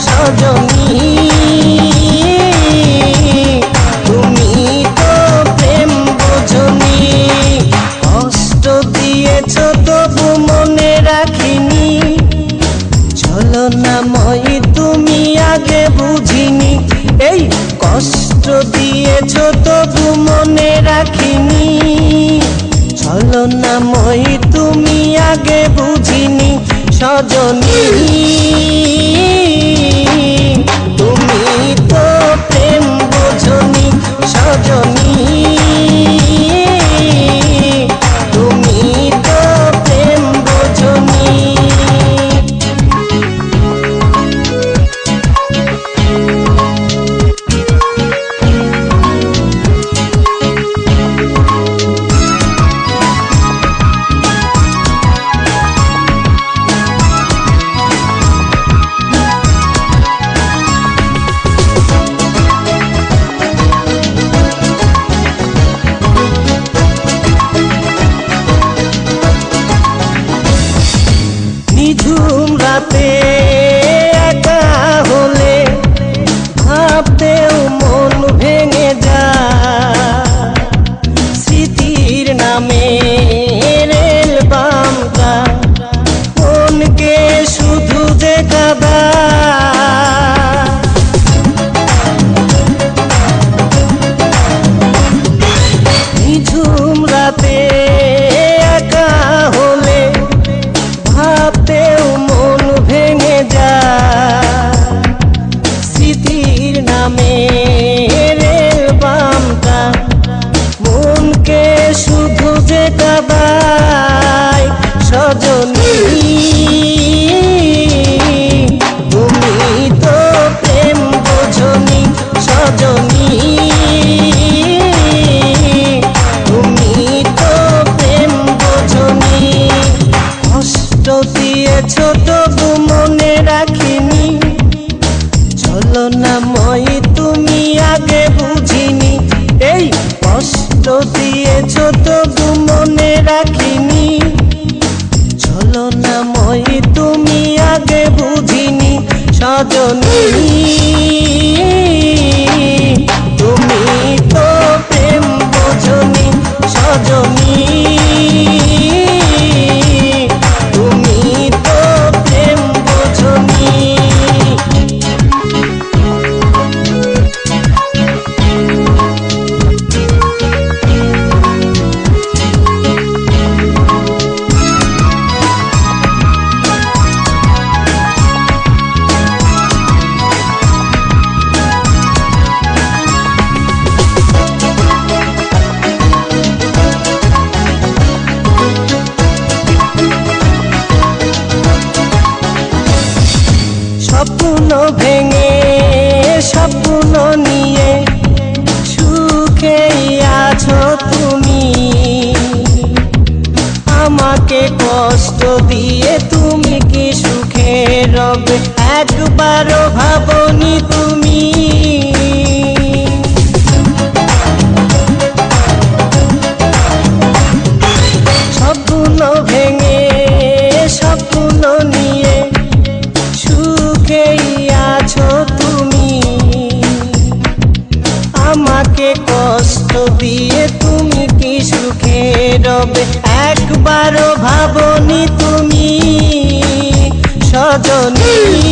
সজনী। তুমি আগে বুঝিনি। এই কষ্ট রাখিনি। চলো না মই তুমি আগে বুঝিনি। সজনী। সজনী কষ্ট দিয়ে তুমি কি সুখে রবে? একবারও ভাবনি তুমি। স্বপ্ন ভেঙে, স্বপ্ন নিয়ে তুমি। আমাকে কষ্ট দিয়ে তুমি কি সুখে রবে? একবারও ভাবনি তুমি সজনী।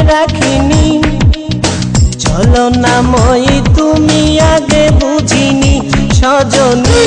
মই তুমি আগে বুঝিনি সজনী।